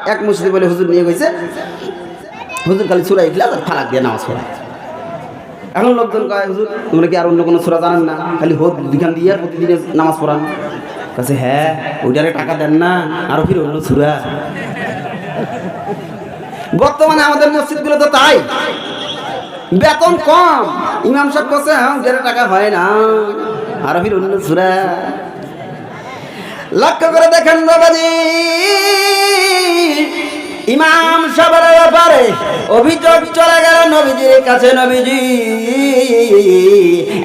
এক মসজিদে বলে হুজুর নিয়ে গেছে, হুজুর খালি সুরা ইখলাস আর ফালাক দিয়ে নামাজ পড়া এখন লোকজন কয়, হুজুর, তোমরা কি আর অন্য কোনো সুরা জানেন না? খালি হোদ দুখান দিয়ে প্রতিদিনে নামাজ পড়ান। কাছে হ্যাঁ ওইটারে টাকা দেন না, আরও ফির অন্য সুরা বর্তমানে আমাদের মসজিদগুলো তো তাই। বেতন কম। ইমাম সাহেব কাছে হ্যাঁ টাকা হয় না, আরও ফির অন্য সুরা লক্ষ্য করে দেখেন বাবাজি। ইমাম সাহেবের ব্যাপারে অভিযোগ চলে গেল নবীজির কাছে, নবীজি।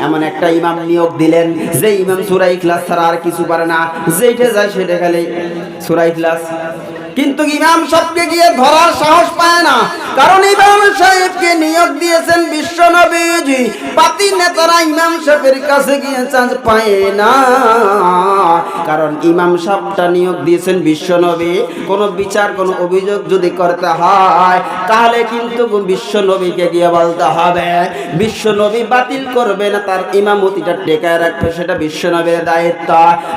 এমন একটা ইমাম নিয়োগ দিলেন, যে ইমাম সুরাই ক্লাস ছাড়া আর কিছু পারে না। যেইটা যায় সেটা খালি সুরাই ক্লাস কিন্তু ইমাম সাহেবকে গিয়ে ধরার সাহস পায় না। কারণ ইমাম সাহেবকে নিয়োগ দিয়েছেন বিশ্ব নবীজি পাতি নেতারা ইমাম সাহেবের কাছে গিয়ে চান্স পায় না। কারণ ইমাম সাহেবটা নিয়োগ দিয়েছেন বিশ্ব নবী কোনো বিচার, কোনো অভিযোগ যদি করতে হয়, তাহলে কিন্তু বিশ্ব নবীকে গিয়ে বলতে হবে বিশ্ব নবী বাতিল করবে না, তার ইমামতিটা টেকায় রাখবে, সেটা বিশ্ব নবীর দায়িত্ব।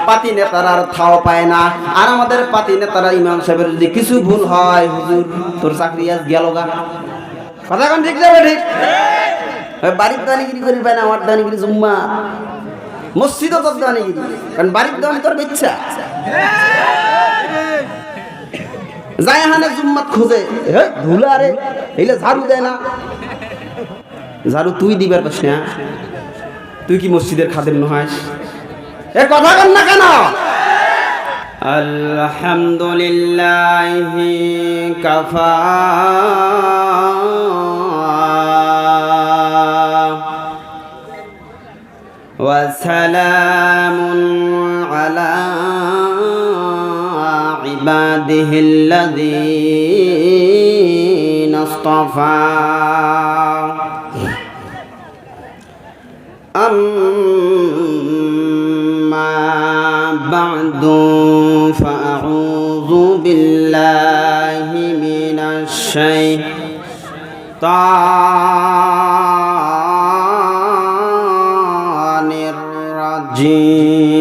পাতি নেতারা আর থাও পায় না। আর আমাদের পাতি নেতারা ইমাম সাহেবের যদি কিছু ভুল হয়, হুজুর, তোর চাকরি আজ গেল গা। কথা ঠিক যাবে ঠিক? বাড়ির দানিগিরি করি পায় না, আমার দানিগিরি জুম্মা। মসজিদও তোর দানিগিরি, কারণ বাড়ির দানি তোর ইচ্ছা। যায় হানে জুম্মাত খোঁজে ধুলা রে এইলে ঝাড়ু দেয় না। ঝাড়ু তুই দিবার পাস না। তুই কি মসজিদের খাদেম নহাস? এ, কথা কন না কেন? আলহামদুলিল্লাহ কাফা। وسلام على عباده الذين اصطفى. أما بعد فأعوذ بالله من الشيطان الرجيم.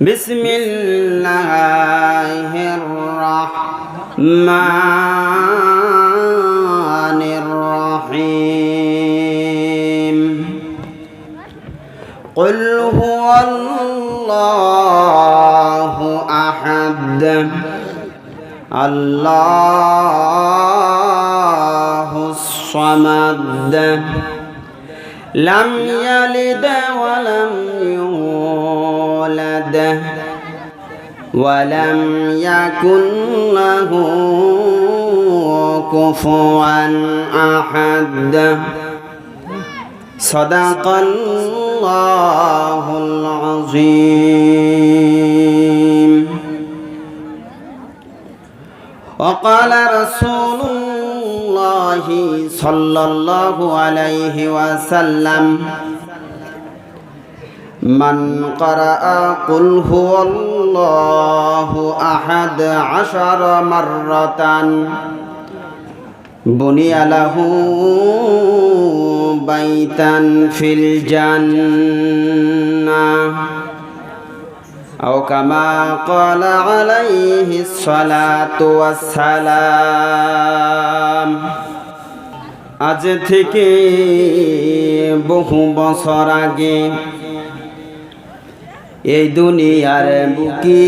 بسم الله الرحمن الرحيم. قل هو الله أحد. الله الصمد. لم يلد ولم يولد ولم يكن له كفوا أحد. صدق الله العظيم. وقال رسول الله রাসূলুল্লাহি সাল্লাল্লাহু আলাইহি ওয়াসাল্লাম, মান করা কুল হুয়াল্লাহু আহাদ আশার মাররাতান, বুনিয়া লাহু বাইতান ফিল জান্নাহ। أو كما قال عليه الصلاة والسلام আজ থেকে বহু বছর আগে এই দুনিয়ার বুকি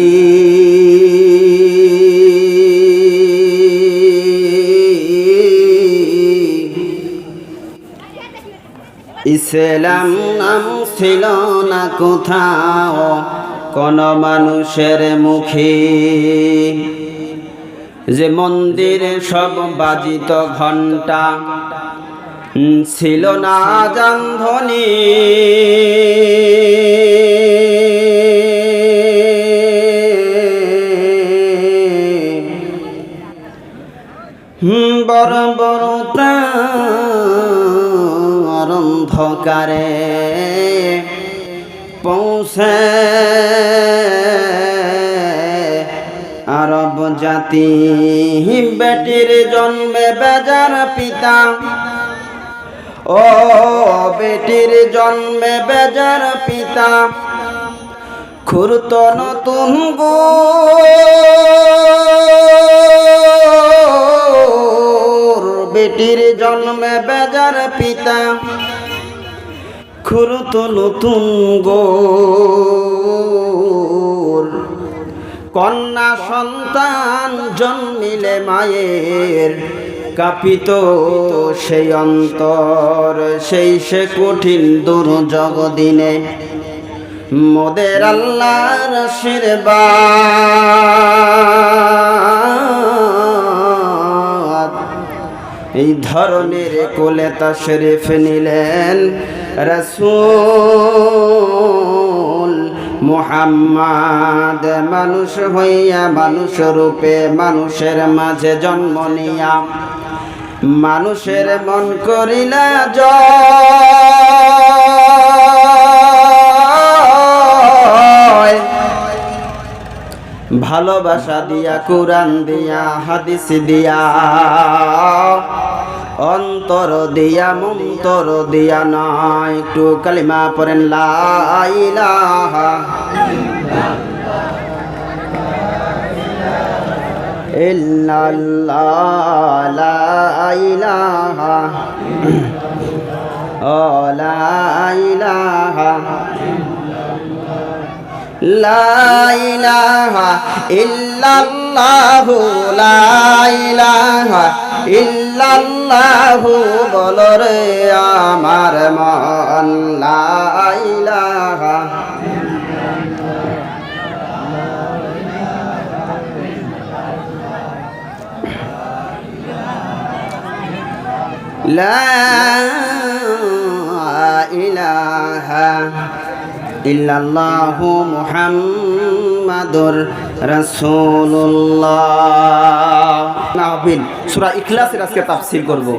ইসলাম নাম ছিল না কোথাও কোন মানুষের মুখে যে মন্দিরে সব বাজিত ঘণ্টা ছিল না জানধ্বনি হুম, বড় বড় অন্ধকারে আরব জাতি বেটির জন্মে বেজার পিতা। ও বেটির জন্মে বেজার পিতা। খুরত নতুন গো। বেটির জন্মে বেজার পিতা। খুরত নতুন গো কন্যা সন্তান জন্মিলে মায়ের, কাপিত সেই অন্তর, সেই সে কঠিন দুর্যোগ দিনে। মোদের আল্লাহর আশীর্বাদ। এই ধরনের কোলে তা শরীফ নিলেন। রসুল মুহাম্মদ মানুষ হইয়া মানুষ রূপে মানুষের মাঝে জন্ম নিয়া। মানুষের মন করিলা জয়। ভালোবাসা দিয়া, কোরআন দিয়া, হাদিস দিয়া। অন্তর দিয়া মন্তর দিয়া নয় একটু কালিমা পড়েন লাইলাহা ইল্লাল্লাহ, লা ইলাহা। ও, লা ইলাহা। লা ইলাহা ইল্লাল্লাহু লা ইলাহা ইল্লাল্লাহু বলো রে আমার মন লা ইলাহা لا إله إلا الله محمد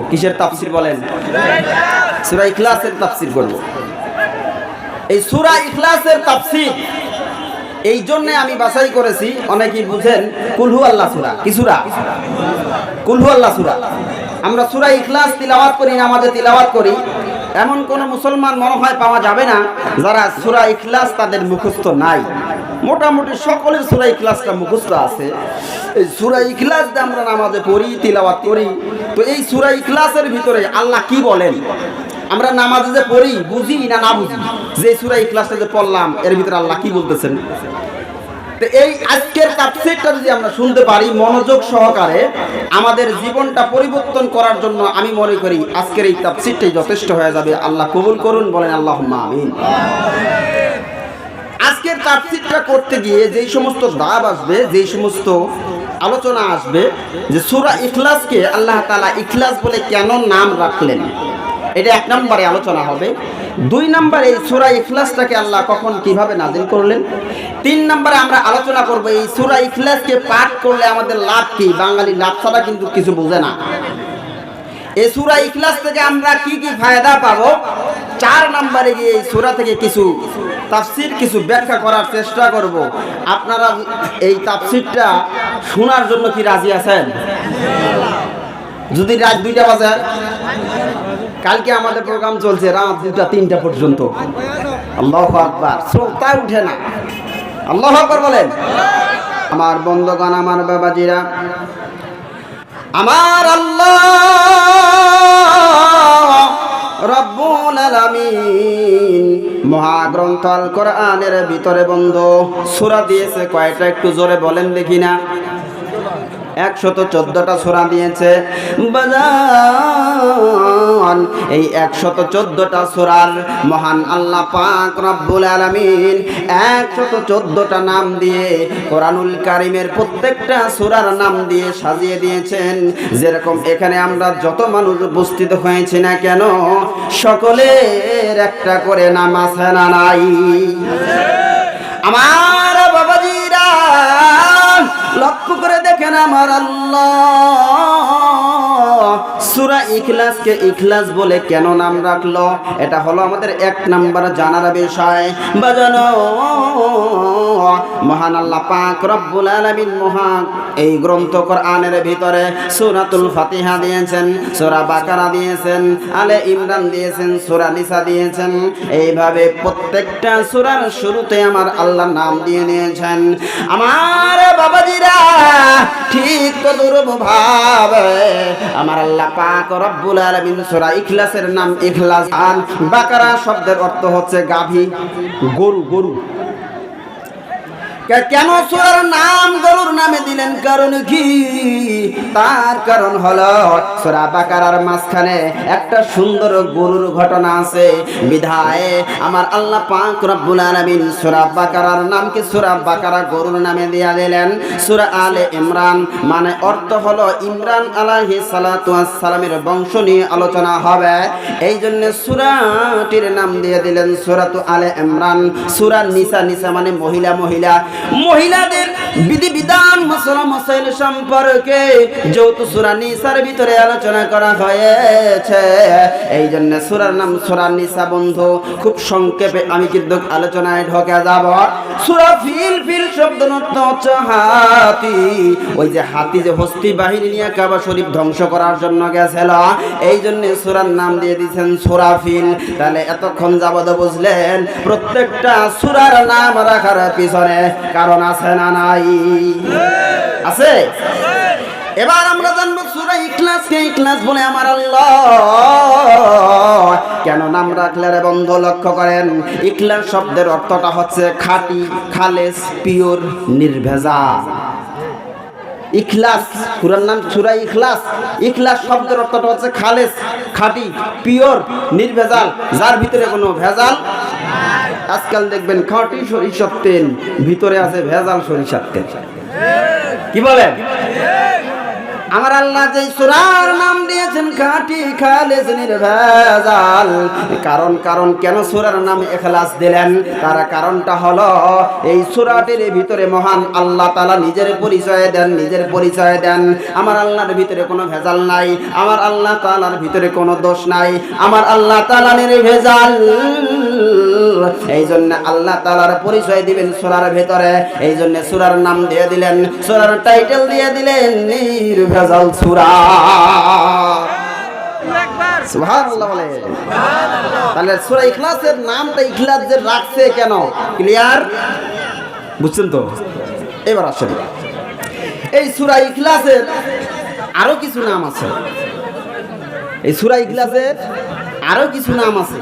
কিসের বলেন? ইখলাসের এই জন্য ইখলাসের এই জন্যে আমি বাসাই করেছি, অনেকেই বুঝেন কুলহু আল্লাহ সুরা। কি সুরা? কুলহু আল্লাহ সুরা। আমরা সুরা ইখলাস তিলাওয়াত করি না আমাদের তিলাওয়াত করি। এমন কোন মুসলমান মনে হয় পাওয়া যাবে না, যারা সুরা ইখলাস তাদের মুখস্থ নাই। মোটামুটি সকলের সুরাই ক্লাসটা মুখস্থ আছে। এই সুরাই ইখলাস দিয়ে আমরা নামাজে পড়ি, তিলাওয়াত করি। তো এই সুরাই ইখলাসের ভিতরে আল্লাহ কি বলেন? আমরা নামাজে যে পড়ি, বুঝি না না বুঝি? যে সুরাই ইখলাসটা যে পড়লাম, এর ভিতরে আল্লাহ কি বলতেছেন? তো এই আজকের তাফসীরটা যদি আমরা শুনতে পারি, মনোযোগ সহকারে আমাদের জীবনটা পরিবর্তন করার জন্য আমি মনে করি আজকের এই তাফসীরটাই যথেষ্ট হয়ে যাবে। আল্লাহ কবুল করুন, বলেন আল্লাহ আমিন। আজকের তাফসীরটা করতে গিয়ে যেই সমস্ত দাব আসবে, যেই সমস্ত আলোচনা আসবে, যে সুরা ইখলাসকে আল্লাহ তাআলা ইখলাস বলে কেন নাম রাখলেন? এটা এক নম্বরে আলোচনা হবে। দুই নম্বরে এই সূরা ইখলাসটাকে আল্লাহ কখন কীভাবে নাজিল করলেন? তিন নম্বরে আমরা আলোচনা করব, এই সুরা ইখলাসকে পাঠ করলে আমাদের লাভ কি? বাঙালি লাভ ছাড়া কিন্তু কিছু বোঝে না। এই সূরা ইখলাস থেকে আমরা কি কি ফায়দা পাবো? চার নম্বরে গিয়ে এই সূরা থেকে কিছু তাফসীর, কিছু ব্যাখ্যা করার চেষ্টা করব। আপনারা এই তাফসীরটা শোনার জন্য কি রাজি আছেন? যদি রাত দুইটা বাজে, কালকে আমাদের প্রোগ্রাম চলছে রাত দুটা তিনটা পর্যন্ত। আল্লাহ আকবার। শ্রোতা উঠে না। আল্লাহ আকবার বলেন। আমার বন্ধগণ, আমার বাবাজিরা আমার আল্লাহ মহাগ্রন্থ আল কোরআনের ভিতরে বন্ধ, সুরা দিয়েছে কয়টা? একটু জোরে বলেন দেখি না। একশত চোদ্দটা সোরা দিয়েছে। এই একশত চোদ্দটা সোরার মহান আল্লাহ পাক রব্বুল আলামিন একশত চোদ্দটা নাম দিয়ে কোরআনুল কারিমের প্রত্যেকটা সোরার নাম দিয়ে সাজিয়ে দিয়েছেন। যেরকম এখানে আমরা যত মানুষ উপস্থিত হয়েছি না কেন, সকলের একটা করে নাম আছে না নাই? আমার বাবাজিরা দেখেন আমার আল্লাহ সুরা সুরা ইখলাসকে ইখলাস বলে কেন নাম রাখল? এটা হলো আমাদের এক নাম্বার জানার বিষয়। বাজানো, মহান আল্লাহ পাক রব্বুল আলামিন মহান এই গ্রন্থ কোরআনের ভিতরে সূরাতুল ফাতিহা দিয়েছেন, সূরা বাকারা দিয়েছেন, আলে ইমরান দিয়েছেন, সূরা নিসা দিয়েছেন। এইভাবে প্রত্যেকটা সূরার শুরুতে আমার আল্লাহ নাম দিয়ে নিয়েছেন। আমার বাবাজিরা ঠিক তদুরূপ ভাবে আমার আল্লাহ পাক রব্বুল আলামিন সূরা ইখলাসের নাম ইখলাস আন বাকারা শব্দের অর্থ হচ্ছে গাভী গরু গরু। কেন সুরার নাম গরুর নামে দিলেন? কারণ কি? তার কারণ হলো সুরা বাকারার মাঝখানে একটা সুন্দর গরুর ঘটনা আছে। বিধায় আমার আল্লাহ পাক রব্বুল আলামিন সুরা বাকারা গরুর নামে দিয়া দিলেন। সুরা আলে ইমরান মানে অর্থ হলো ইমরান আলাহি সালাতু সালামের বংশ নিয়ে আলোচনা হবে। এই জন্য সুরাটির নাম দিয়ে দিলেন সুরাতু আলে ইমরান। সুরা নিসা নিসা মানে মহিলা মহিলা। মহিলাদের বিধি বিধান মশলা মশাইল সম্পর্কে যৌথ সুরা নিসার ভিতরে আলোচনা করা হয়েছে এই জন্য সুরার নাম সুরা নিসা বন্ধু, খুব সংক্ষেপে আমি কিন্তু আলোচনায় ঢোকে যাব। সুরা ফিল ফিল শব্দ হাতি। ওই যে হাতি যে হস্তি বাহিনী নিয়ে কাবা শরীফ ধ্বংস করার জন্য গেছিল এই জন্য সুরার নাম দিয়ে দিয়েছেন সুরা ফিল। তাহলে এতক্ষণ যাবত বুঝলেন, প্রত্যেকটা সুরার নাম রাখার পিছনে কারণ আছে না নাই? আছে? এবার আমরা জানব সুরা ইখলাস, কে ইখলাস বলে আমার আল্লাহ? কেন নাম রাখলে রে বন্ধু লক্ষ্য করেন, ইখলাস শব্দের অর্থটা হচ্ছে খাঁটি, খালেস, পিওর নির্ভেজা ইখলাস সুরার নাম সুরাই ইখলাস। ইখলাস শব্দের অর্থটা হচ্ছে খালেস, খাঁটি, পিওর, নির্ভেজাল, যার ভিতরে কোনো ভেজাল আজকাল দেখবেন খাঁটি সরিষার তেল, ভিতরে আছে ভেজাল সরিষার তেল। কি বলেন? আমার আল্লাহ যে সুরার নাম দিয়েছেন খাঁটি খালেস নির্ভেজাল। কারণ কারণ কেন সুরার নাম এখলাস দিলেন? তার কারণটা হলো, এই সুরাটির ভিতরে মহান আল্লাহ তালা নিজের পরিচয় দেন, নিজের পরিচয় দেন। আমার আল্লাহর ভিতরে কোনো ভেজাল নাই, আমার আল্লাহ তালার ভিতরে কোনো দোষ নাই, আমার আল্লাহ তালা নির্ভেজাল। এই জন্য আল্লাহ তালার পরিচয় দিবেন সুরার ভেতরে। এই জন্য সুরার নাম দিয়ে দিলেন, সুরার টাইটেল দিয়ে দিলেন, নির্ভেজাল সুরা। সূরা ইখলাসের নামটা রাখছে কেন? ক্লিয়ার বুঝছেন তো? এই সূরা ইখলাসের আরও কিছু নাম আছে। এই সূরা ইখলাসের আরও কিছু নাম আছে।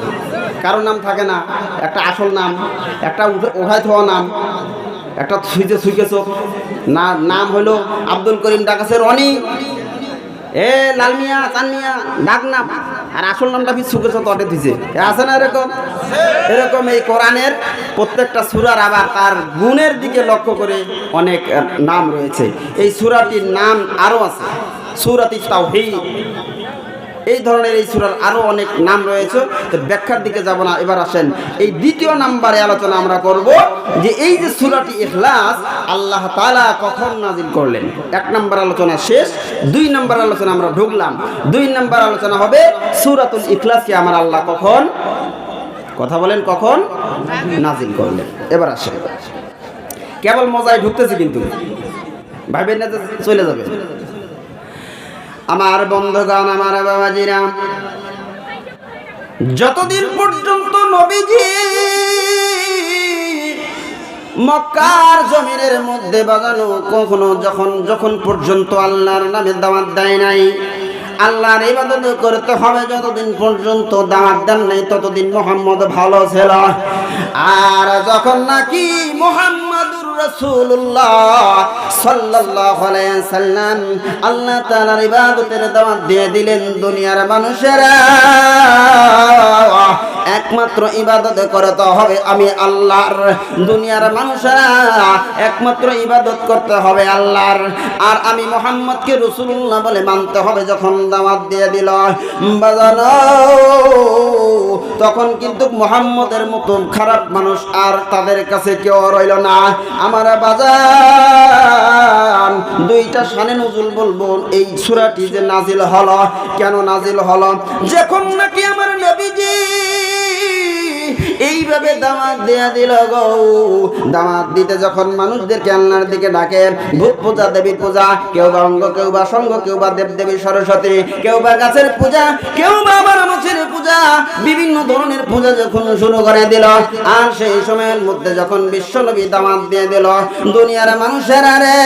কারও নাম থাকে না। একটা আসল নাম, একটা ওঠায় থাকা নাম, একটা সুইচে সুইকে চোখ না, নাম হলো আব্দুল করিম ডাকাছে রনি এ, লাল মিয়া, চান মিয়া, ডাক নাম। আর আসল নামটা কি সুখের সাথে অটে দিছে। আছে না এরকম? এরকম এই কোরআনের প্রত্যেকটা সুরার আবার তার গুণের দিকে লক্ষ্য করে অনেক নাম রয়েছে। এই সুরাটির নাম আরও আছে। সুরাতি তাওহীদ এই ধরনের এই সুরার আরও অনেক নাম রয়েছে, তো ব্যাখ্যার দিকে যাব না। এবার আসেন, এই দ্বিতীয় নাম্বারে আলোচনা আমরা করব যে এই যে সুরাটি ইখলাস, আল্লাহ তালা কখন নাজিল করলেন? এক নাম্বার আলোচনা শেষ, দুই নাম্বার আলোচনা আমরা ঢুকলাম। দুই নাম্বার আলোচনা হবে সুরাতুল ইখলাসকে আমার আল্লাহ কখন, কথা বলেন কখন নাজিল করলেন। এবার আসেন, কেবল মজায় ঢুকতেছে কিন্তু। ভাইবেন না চলে যাবে। আমার বন্ধুগণ, আমার বাবাজিরা, যতদিন পর্যন্ত নবীজি মক্কার জমিনের মধ্যে বাজানো কখনো যখন যখন পর্যন্ত আল্লাহর নামে দাওয়াত দেয় নাই, আল্লাহর ইবাদত করতে হবে যতদিন পর্যন্ত দাওয়াত দেন নাই, ততদিন মোহাম্মদ ভালো ছিল। আর যখন নাকি মোহাম্মদুর রাসূলুল্লাহ সাল্লাল্লাহু আলাইহি সাল্লাম আল্লাহ তাআলার ইবাদতের দাওয়াত দিয়ে দিলেন দুনিয়ার মানুষেরা। একমাত্র ইবাদত করতে হবে। আমি আল্লাহর দুনিয়ার মানুষেরা একমাত্র ইবাদত করতে হবে আল্লাহর। আর আমি মোহাম্মদকে রসুল্লাহ বলে মানতে হবে যখন দাওয়াত দিয়ে দিল। বাজানো, তখন কিন্তু মোহাম্মদের মতো খারাপ মানুষ আর তাদের কাছে কেউ রইল না। আমার বাজার দুইটা সানে নজুল বলব, এই সূরাটি যে নাজিল হলো। কেন নাজিল হলো? যখন নাকি আমার নবীজি এইভাবে দামাত দেয়া দিল গো। দামাত দিতে যখন মানুষদেরকে আল্লাহর দিকে ডাকে, ভূত পূজা, দেবী পূজা, কেউ বা অঙ্গ, কেউ বা সঙ্গ, কেউ বা দেব দেবী সরস্বতী, কেউ বা গাছের পূজা, কেউ বা আবার মাছের পূজা, বিভিন্ন ধরনের পূজা যখন শুরু করে দিল, আর সেই সময়ের মধ্যে যখন বিশ্বনবী দামাত দিয়ে দিল, দুনিয়ার মানুষের আরে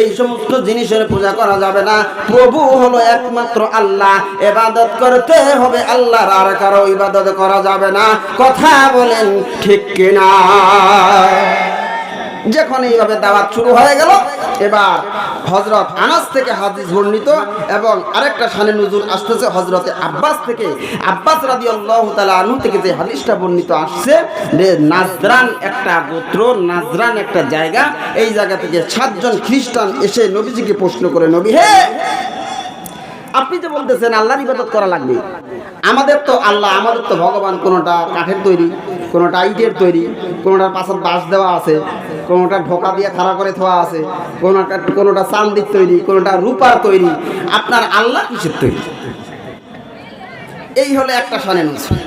এই সমস্ত জিনিসের পূজা করা যাবে না। প্রভু হলো একমাত্র আল্লাহ। এবাদত করতে হবে আল্লাহর, আর কারও ইবাদত করা যাবে না। কথা বলেন, ঠিক কিনা? যখন এইভাবে দাওয়াত শুরু হয়ে গেল, এবার হজরত আনাস থেকে হাদিস বর্ণিত এবং আরেকটা শানে নজুল আসতেছে হজরতে আব্বাস থেকে। আব্বাস রাদি আল্লাহ আনু থেকে যে হাদিসটা বর্ণিত আসছে যে নাজরান একটা গোত্র, নাজরান একটা জায়গা। এই জায়গা থেকে সাতজন খ্রিস্টান এসে নবীজিকে প্রশ্ন করে, নবী হে আপনি যে বলতেছেন আল্লাহর ইবাদত করা লাগবে। আমাদের তো আল্লাহ, আমাদের তো ভগবান কোনোটা কাঠের তৈরি, কোনোটা ইটের তৈরি, কোনোটার পাশে বাঁশ দেওয়া আছে, কোনোটা ঢোকা দিয়ে খাড়া করে থোয়া আছে, কোনোটা কোনোটা চান্দির তৈরি, কোনোটা রূপার তৈরি। আপনার আল্লাহ কিসের তৈরি? এই হলো একটা শানে নজরুল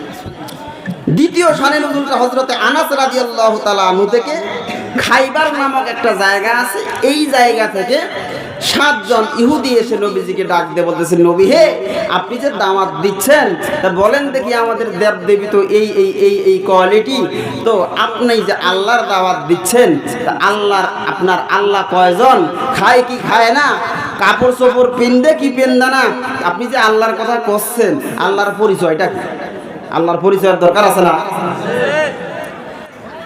দ্বিতীয় শানে নজরুলটা হজরতে আনাস রাজি আল্লাহ তালু থেকে খাইবার নামক একটা জায়গা আছে। এই জায়গা থেকে সাতজন ইহুদি এসে নবীজিকে ডাক দিয়ে বলতেছে, নবী হে, আপনি যে দামাত দিচ্ছেন, তা বলেন দেখি আমাদের দেব দেবী তো এই এই এই এই কোয়ালিটি তো আপনি যে আল্লাহর দাওয়াত দিচ্ছেন, তা আল্লাহর, আপনার আল্লাহ কয়জন? খায় কি খায় না? কাপড় চোপড় পিনবে কি পেন্দা না? আপনি যে আল্লাহর কথা করছেন আল্লাহর পরিচয়টা কি? আল্লাহর পরিচয়ের দরকার আছে না?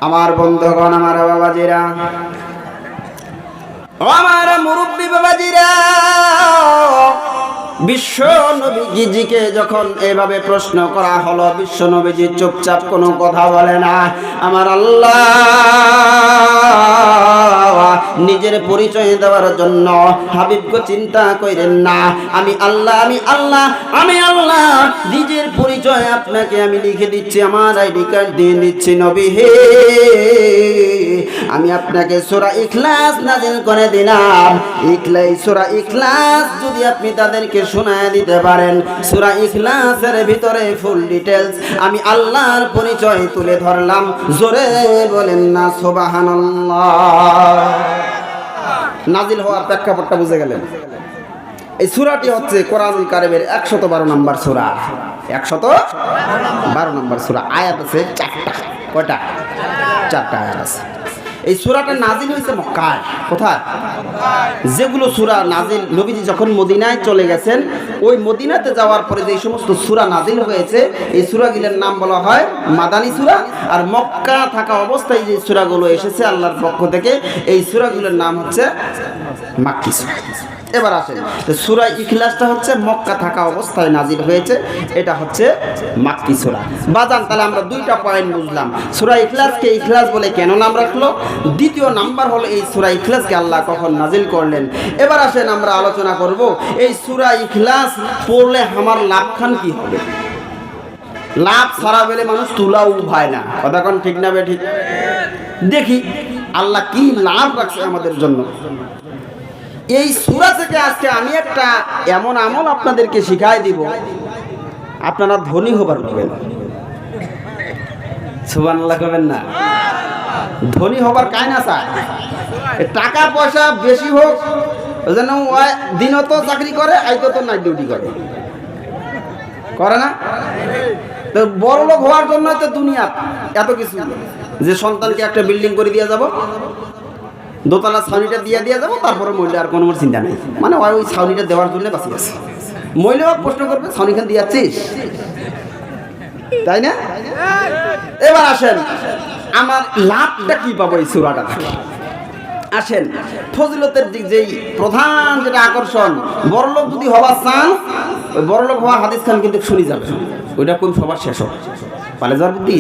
আমার বন্ধুগণ, আমার বাবাজিরা আমার মুরব্বী বাবাজিরা বিশ্ব নবীজিকে যখন এভাবে প্রশ্ন করা হলো, বিশ্ব নবীজি চুপচাপ কোনো কথা বলে না, আমার আল্লাহ, নিজের পরিচয় দেওয়ার জন্য হাবিবকে চিন্তা করেন না। আমি আল্লাহ আমি আল্লাহ আমি আল্লাহ, নিজের পরিচয় আপনাকে আমি লিখে দিচ্ছি, আমার আইডি কার্ড দিয়ে দিচ্ছি, নবী হে। আমি আপনাকে সোরা ইখলাস নাজিল করে দিলাম। ইখলাই, সোরা ইখলাস যদি আপনি তাদেরকে শোনায় দিতে পারেন। সোরা ইখলাসের ভিতরে ফুল ডিটেলস আমি আল্লাহর পরিচয় তুলে ধরলাম। জোরে বলেন না, সোবাহানাল্লাহ। নাজিল হওয়ার প্রেক্ষাপটটা বুঝে গেলেন। এই সুরাটি হচ্ছে কোরআনুল কারিমের একশত বারো নম্বর সুরা। একশত বারো নম্বর সুরা। আয়াত আছে চারটা। কয়টা? চারটা আয়াত আছে। এই সুরাটা নাজিল হয়েছে মক্কায়। কোথায়? যেগুলো সুরা নাজিল, নবীজি যখন মদিনায় চলে গেছেন, ওই মদিনাতে যাওয়ার পরে যে সমস্ত সুরা নাজিল হয়েছে, এই সুরাগুলোর নাম বলা হয় মাদানী সুরা। আর মক্কা থাকা অবস্থায় যে সুরাগুলো এসেছে আল্লাহর পক্ষ থেকে, এই সুরাগুলোর নাম হচ্ছে মাক্কি সুরা। এবার আসেন। সুরা ইখলাসটা হচ্ছে মক্কা থাকা অবস্থায় নাজিল হয়েছে। এটা হচ্ছে মাক্কি সুরা। বাজান, তাহলে আমরা দুইটা পয়েন্ট বুঝলাম। সুরা ইখলাসকে ইখলাস বলে কেন নাম রাখল? দ্বিতীয় নাম্বার হলো এই সুরা ইখলাসকে আল্লাহ কখন নাজিল করলেন। এবার আসেন আমরা আলোচনা করব এই সুরা ইখলাস পড়লে আমার লাভখান কি হবে? লাভ সারা বেলে মানুষ তুলাও উঠায় না। কথা ঠিক না বে ঠিক? দেখি, আল্লাহ কি লাভ রাখছে আমাদের জন্য? এই সুরা থেকে আজকে আমি একটা এমন আমল আপনাদেরকে শিখাই দিব। আপনারা ধনী হবার পাবেন সুবান আল্লাহ করবেন না। ধনী হবার কায়না চায় এ টাকা পয়সা বেশি হোক, ওই দিনত চাকরি করে, আইতো তো নাইট ডিউটি করে। করে না? তো বড় লোক হওয়ার জন্য তো দুনিয়া এত কিছু। যে সন্তানকে একটা বিল্ডিং করে দিয়ে যাব। দোতলা ছাউনিটা দিয়ে দিয়ে যাব, তারপরে মহিলা আর কোনো চিন্তা নেই। মানে ওই ছাউনিটা দেওয়ার জন্য বাঁচিয়ে আছে। মহিলাও প্রশ্ন করবে, ছাউনিখান দিয়ে তাই না? এবার আসেন, আমার লাভটা কি পাবো এই সুরাটা? আসেন, ফজিলতের দিক যেই প্রধান যেটা আকর্ষণ, বড়লোক যদি হওয়ার চান, ওই বড়লোক হওয়া হাদিস খান কিন্তু শুনি যাবে। ওইটা কোন সবার শেষ হোক পালে যাওয়ার বুদ্ধি?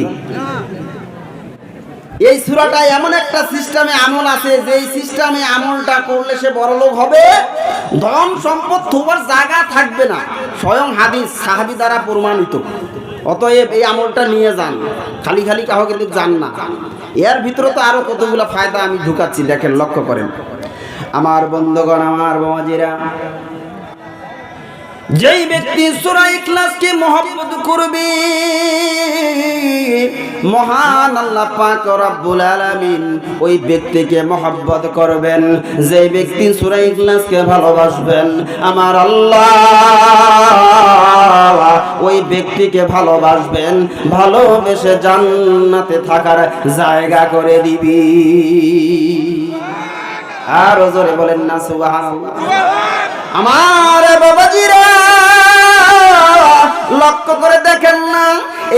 এই সুরাটা এমন একটা সিস্টেমে আমল আছে যে সিস্টেমে আমলটা করলে সে বড় লোক হবে। ধন সম্পদ তোমার জায়গা থাকবে না, স্বয়ং হাদিস, সাহাবি দ্বারা প্রমাণিত। অতএব এই আমলটা নিয়ে যান, খালি খালি কাহো কিন্তু যান না। এর ভিতরে তো আরও কতগুলো ফায়দা আমি ঢুকাচ্ছি, দেখেন, লক্ষ্য করেন। আমার বন্ধুগণ, আমার বাবাজিরা যেই ব্যক্তি সূরা ইখলাসকে মহব্বত করবে, মহান আল্লাহ পাক রব্বুল আলামিন ওই ব্যক্তিকে মহব্বত করবেন। যেই ব্যক্তি সূরা ইখলাসকে ভালোবাসবেন, আমার আল্লাহ ওই ব্যক্তিকে ভালোবাসবেন, ভালোবেসে জান্নাতে থাকার জায়গা করে দিবি। আর জোরে বলেন না, সুবহানাল্লাহ। আমার বাবাজিরা লক্ষ্য করে দেখেন না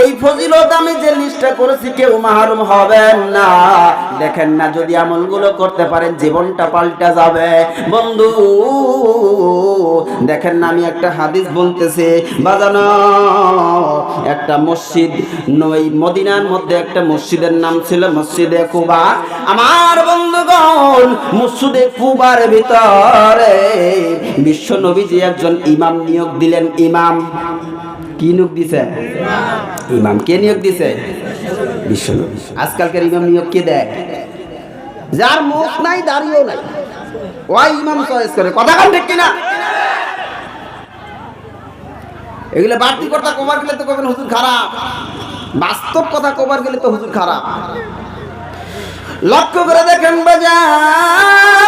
এই ফজিলত আমি যে লিস্টটা করেছি, কেউ মাহরুম হবেন না। দেখেন না, যদি আমলগুলো করতে পারেন, জীবনটা পাল্টা যাবে। বন্ধু, দেখেন না, আমি একটা হাদিস বলতেছি। বাজানো, একটা মসজিদ, নই মদিনার মধ্যে একটা মসজিদের নাম ছিল মসজিদে কুবা। আমার বন্ধুগণ, মসজিদে কুবার ভিতরে বিশ্ব নবীজি একজন ইমাম নিয়োগ দিলেন, ইমাম। কি নিয়োগ দিছে? ইমাম কে নিয়োগ দিছে? বিশ্ব নবী আজকালকার ইমাম নিয়োগ কে দেয়? যার মুখ নাই দাঁড়িয়েও নাই। ওই ইমাম চয়েস করে। কথা কান ঠিক কিনা? এগুলো বাড়তি কথা কবার গেলে তো কবেন হুজুর খারাপ। বাস্তব কথা কবার গেলে তো হুজুর খারাপ। লক্ষ্য করে দেখেন বাজান।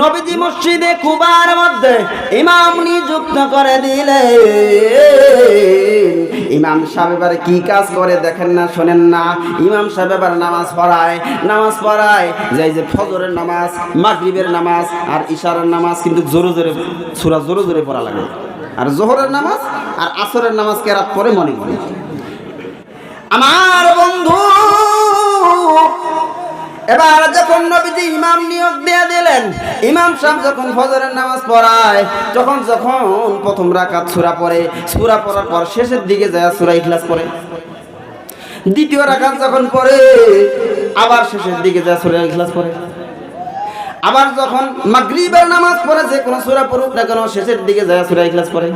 নবীজি মসজিদে কুবার মধ্যে ইমাম নিযুক্ত করে দিলে ইমাম সাহেব কি কাজ করে দেখেন না, শোনেন না। ইমাম সাহেব নামাজ পড়ায় নামাজ পড়ায়। যে এই যে ফজরের নামাজ, মাগরিবের নামাজ আর ইশারের নামাজ কিন্তু জোরে জোরে, সুরা জোরে জোরে পড়া লাগে। আর জোহরের নামাজ আর আসরের নামাজ কেরাত পরে মনে মনে আমার বন্ধু এবার যখন নবীজি ইমাম নিয়োগ দিয়ে দিলেন, ইমাম সাহেব যখন ফজরের নামাজ পড়ায় যখন যখন প্রথম রাকাত সূরা পড়ে, সূরা পড়ার পর শেষের দিকে যায় সূরা ইখলাস পড়ে। দ্বিতীয় রাকাত যখন পড়ে, আবার শেষের দিকে যায় সূরা ইখলাস পড়ে। আবার যখন মাগরিবের নামাজ পড়ে, যে কোনো সূরা পড়ুক না কেন, শেষের দিকে যায় সূরা ইখলাস পড়ে।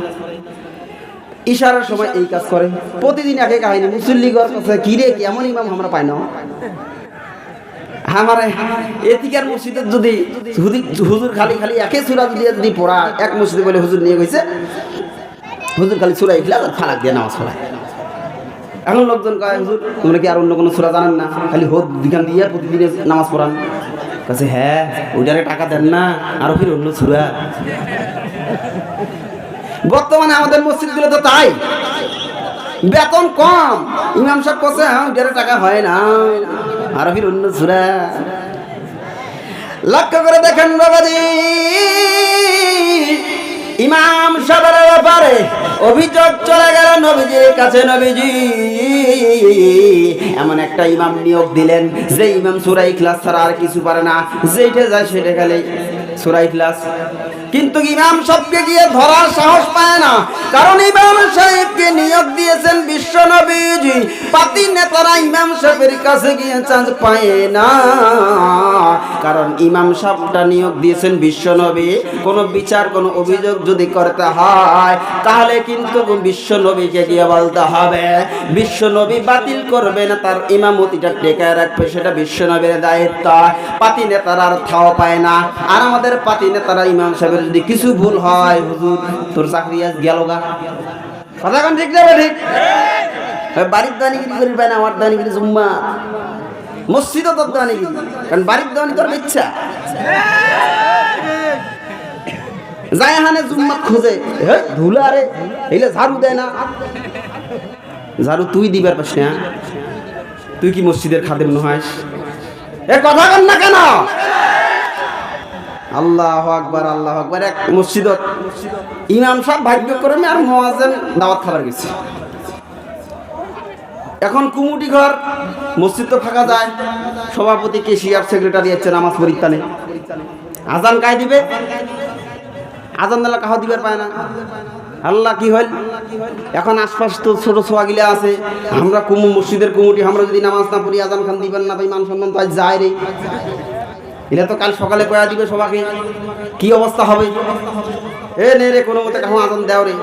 ইশারার সময় এই কাজ করে। প্রতিদিন একে কাহিনী মুসল্লিগর কাছে কি রে কি এমন ইমাম আমরা পাই না? আমার এতিকার মসজিদের যদি হুজুর- খালি খালি একে সুরা দিয়ে যদি পড়া, এক মসজিদে বলে হুজুর নিয়ে গেছে, হুজুর খালি সুরা ইখলাস আর ফালাক দিয়ে নামাজ পড়ায়। এখন লোকজন কয়, হুজুর, তোমরা কি আর অন্য কোনো সুরা জানেন না? খালি হোদ দিঘান দিয়ে প্রতিদিনে নামাজ পড়ান। কাছে হ্যাঁ ওইটারে টাকা দেন না, আরও ফির অন্য সুরা বর্তমানে আমাদের মসজিদগুলো তো তাই। বেতন কম। ইমাম সাহেব কছে হ্যাঁ ওইটারে টাকা হয় না। আরও ফির অন্য সুরা। লক্ষ্য করে দেখেন বাবাজি। ইমাম সাহেবের ব্যাপারে অভিযোগ চলে গেল নবীজির কাছে, নবীজি। এমন একটা ইমাম নিয়োগ দিলেন, যে ইমাম সুরাই ক্লাস ছাড়া আর কিছু পারে না। যেটা যায় সেটা খালি সুরাই ক্লাস কিন্তু ইমাম সবকে গিয়ে ধরার সাহস পায় না। কারণ ইমাম সাহেবকে নিয়োগ দিয়েছেন বিশ্ব নবীজি। পাতি নেতারা ইমাম সাহেবের কাছে গিয়ে চান্স পায় না। কারণ ইমাম সাহেবটা নিয়োগ দিয়েছেন বিশ্ব নবী। কোনো বিচার, কোনো অভিযোগ যদি করতে হয়, তাহলে কিন্তু বিশ্ব নবীকে গিয়ে বলতে হবে। বিশ্ব নবী বাতিল করবে না, তার ইমামতিটা টেকায় রাখবে, সেটা বিশ্ব নবীর দায়িত্ব। পাতি নেতারা আর থাও পায় না। আর আমাদের পাতি নেতারা ইমাম সাহেবের যদি কিছু ভুল হয়, হুজুর, তোর চাকরি আজ গেল গা। কথা কোন ঠিক যাবে ঠিক? বাড়ির দানিগিরি করি পায় না, আমার দানিগিরি জুম্মা। মসজিদও তোর দানিগিরি। কারণ বাড়ির দানি তোর ইচ্ছা। যায় হানে জুম্মাত খোঁজে। ধুলা রে এইলে ঝাড়ু দেয় না। ঝাড়ু তুই দিবার পাস না। তুই কি মসজিদের খাদেম নহাস? এ, কথা কন না কেন? আল্লাহ আকবার আল্লাহ আকবার, এক মসজিদত ইমাম সাহেব ভাগ্য করে আর মোয়াজেন দাওয়াত খাবার গেছে। এখন কুমুটি ঘর, মসজিদ তো ফাঁকা যায়, সভাপতি কেশিয়ার সেক্রেটারি হচ্ছে নামাজ পরীক্ষানে আজান কায় দিবে? আজান দিলে কাহা দিবার পায় না। আল্লাহ কি হল এখন আশপাশ তো ছোট গিলা আছে। আমরা কুমু মসজিদের কুমুটি, আমরা যদি নামাজ না পড়ি, আজান খান দিবেন না তাই মান সম্মান তো আজ যায় রে। এটা তো কাল সকালে কয়া দিবে সবাকে? কি অবস্থা হবে? এ, নে রে কোনো মতে কাহা আজান দেও রে।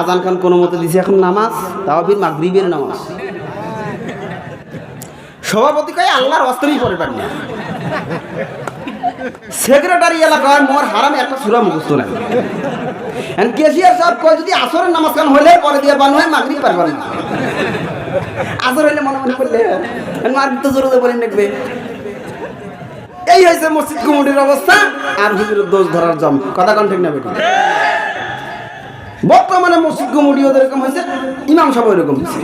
আজান খান কোনো মতে দিছে এখন নামাজ তাও ফির মাগরিবের নামাজ। সভাপতি কয়, আল্লাহর অস্তরই পরে পারবে সেক্রেটারি এলাকায় মোর হারাম একটা সুরা মুখস্থ নাই। এখন কেসিয়ার সাহেব কয়, যদি আসরের নামাজ খান হলে পরে দিয়ে বান হয় মাগরিব পারবেন না। আসর হইলে মনে মনে করলে মাগরিব তো জোরে বলেন দেখবে। এই হয়েছে মসজিদ কমিটির অবস্থা। আর হুজুরের দোষ ধরার জম। কথা কন ঠিক না বেটি? বর্তমানে মসজিদ কমিটি এরকম হয়েছে, ইমাম সাহেব এরকম হয়েছে।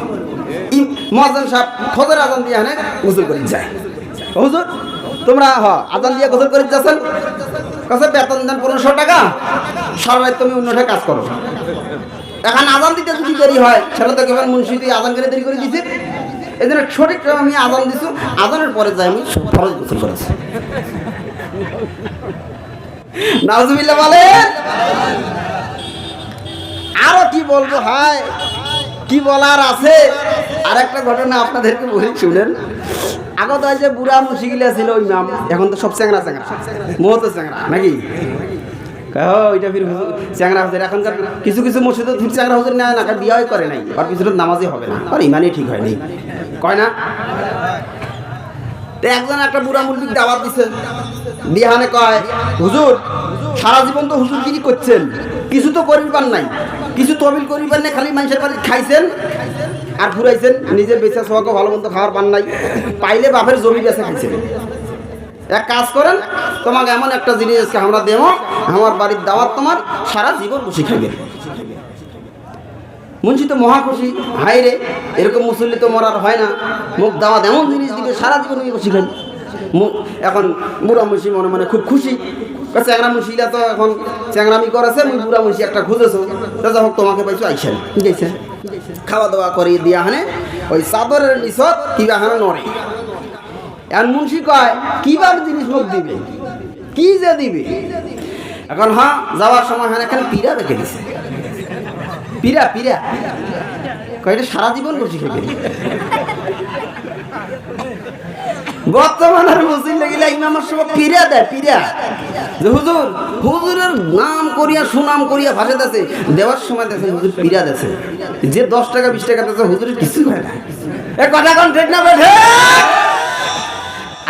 মহাজন সাহেব ফজর আজান দিয়ে হানে গোসল করে যায়। হুজুর, তোমরা হ, আজান দিয়ে গোসল করে যাচ্ছেন? কাছে বেতন দেন পনেরোশো টাকা। রাত তুমি অন্যটা কাজ করো। এখন আজান দিতে যদি দেরি হয়, সেটা তো কেবল মুন্সি দিয়ে আজান করে দেরি করে দিছে। এই জন্য সঠিক আমি আদান দিছি। আদানের পরে যাই আমি। ফরজ গোসল করেছি নাজমিল্লা বলেন। আরও কি বলব, হায়। কি বলার আছে? আর একটা ঘটনা আপনাদেরকে বলি, শুনেন। আগত যে বুড়া মুশিকিলা ছিল, ওই নাম এখন তো সব চ্যাংরা চ্যাংরা। মোহ তো চ্যাংরা, নাকি? ফির চ্যাংরা এখনকার কিছু কিছু মসজিদে চ্যাংরা হুজুর নেয় না বিয়ে করে নাই। আর কিছু নামাজই হবে না। আর ইমানই ঠিক হয়নি। কয় না? একজন একটা বুড়া মুরগির দাওয়াত দিছে। দিহানে কয়, হুজুর, সারা জীবন তো হুজুরগিরি করছেন। কিছু তো করিবার নাই। কিছু তবিল করিবার নাই, খালি মানুষের বাড়ি খাইছেন আর ঘুরাইছেন। নিজের বেচা সোয়াকে ভালো মন্দ খাওয়ার পান নাই। পাইলে বাপের জমি বেচা খাইছেন। এক কাজ করেন, তোমাকে এমন একটা জিনিস আমরা দেবো আমার বাড়ির দাওয়াত তোমার সারা জীবন বসে খাইবে। মুন্সি তো মহা খুশি হাই রে এরকম মুসল্লি তো মরার হয় না। মুখ দাওয়াত এমন জিনিস দিবে সারা জীবন আমি মু- এখন বুড়া মুন্সি মনে মনে খুব খুশি। চ্যাংরা মুন্সিরা তো এখন চ্যাংরামি করেছে মুই বুড়া মুন্সি একটা খুঁজেছো। তো যাই হোক তোমাকে পাইছো আইসেন গেছে। খাওয়া দাওয়া করে দিয়া হানে ওই চাদরের নিচত কিবা হানে নড়ে। এখন মুন্সি কয় কীভাবে জিনিস মুখ দিবে? কি যে দিবে? এখন হ্যাঁ যাওয়ার সময় হানে এখানে পীড়া রেখে দিছে। পিরা পিরা। কয়টা সারা জীবন বসে খেবে বর্তমানের মুসলিম লাগিলে ইমামের সময় পিরা দেয় হুজুর, হুজুরের নাম করিয়া, সুনাম করিয়া ভাষা দেছে দেওয়ার সময় দেখেন হুজুর পিরা দেছে যে দশ টাকা, বিশ টাকা দেছে হুজুরের কিছু হয় না। এ কথা কোন ঠিক না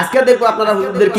আজকে দেখব আপনারা হুজুরদের কি